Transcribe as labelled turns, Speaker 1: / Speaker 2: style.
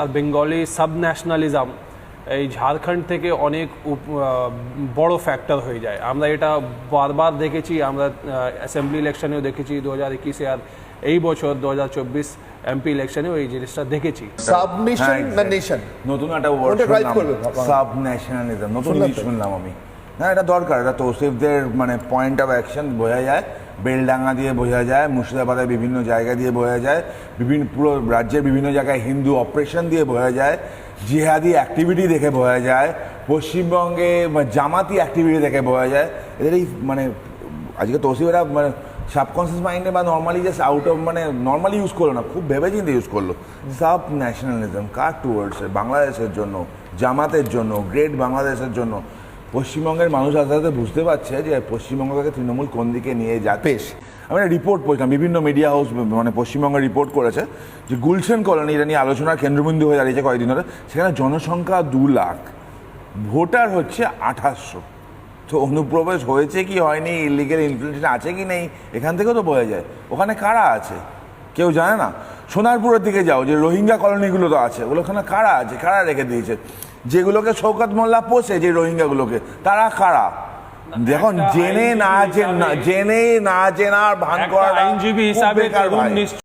Speaker 1: আর Bengali sub nationalism এই ঝাড়খণ্ড থেকে অনেক বড় ফ্যাক্টর হয়ে যায়। আমরা এটা বারবার দেখেছি আমরা অ্যাসেম্বলি ইলেকশনেও দেখেছি দু হাজার একুশে আর এই বছর দু হাজার চব্বিশ এমপি ইলেকশনেও এই জিনিসটা দেখেছি।
Speaker 2: হ্যাঁ, নতুন একটা ওয়ার্ড। সাব ন্যাশনালিজম নতুন
Speaker 3: শুনলাম
Speaker 2: জিনিস শুনলাম আমি। না এটা দরকার এটা তৌসিফদের মানে পয়েন্ট অফ অ্যাকশন বোঝা যায়। বেলডাঙ্গা দিয়ে বোঝা যায়, মুর্শিদাবাদের বিভিন্ন জায়গা দিয়ে বোঝা যায়, বিভিন্ন পুরো রাজ্যের বিভিন্ন জায়গায় হিন্দু অপারেশন দিয়ে বোঝা যায়, জিহাদি অ্যাক্টিভিটি দেখে বোঝা যায়, পশ্চিমবঙ্গে জামাতি অ্যাক্টিভিটি দেখে বোঝা যায়। এদের এই মানে আজকে তৌসিফেরা মানে সাবকনসিয়াস মাইন্ডে বা নর্মালি জাস্ট আউট অফ মানে নর্মালি ইউজ করল না, খুব ভেবে চিন্তে ইউজ করল। সাব ন্যাশনালিজম কার টুয়ার্ডস বাংলাদেশের জন্য, জামাতের জন্য গ্রেট বাংলাদেশের জন্য। পশ্চিমবঙ্গের মানুষ আস্তে আস্তে বুঝতে পারছে যে পশ্চিমবঙ্গকে তৃণমূল কোন দিকে নিয়ে যাচ্ছে।
Speaker 3: বেশ।
Speaker 2: আমি রিপোর্ট পড়ছিলাম বিভিন্ন মিডিয়া হাউস মানে পশ্চিমবঙ্গে রিপোর্ট করেছে যে গুলশান কলোনি এটা নিয়ে আলোচনার কেন্দ্রবিন্দু হয়ে দাঁড়িয়েছে কয়েকদিন ধরে সেখানে জনসংখ্যা দু লাখ ভোটার হচ্ছে আঠাশশো। তো অনুপ্রবেশ হয়েছে কি হয়নি ইলিগেল ইনফ্লুয়েন্স আছে কি নেই এখান থেকেও তো বোঝা যায়। ওখানে কারা আছে? কেউ জানে না। সোনারপুরের দিকে যাও যে রোহিঙ্গা কলোনিগুলো তো আছে ওগুলো ওখানে কারা আছে? কারা রেখে দিয়েছে? যেগুলোকে শৌকত মোল্লা পোষে যে রোহিঙ্গাগুলোকে তারা খারাপ। দেখুন জেনে না জেনে না জেনে না জেনার ভান করা
Speaker 1: আইনজীবী হিসাবে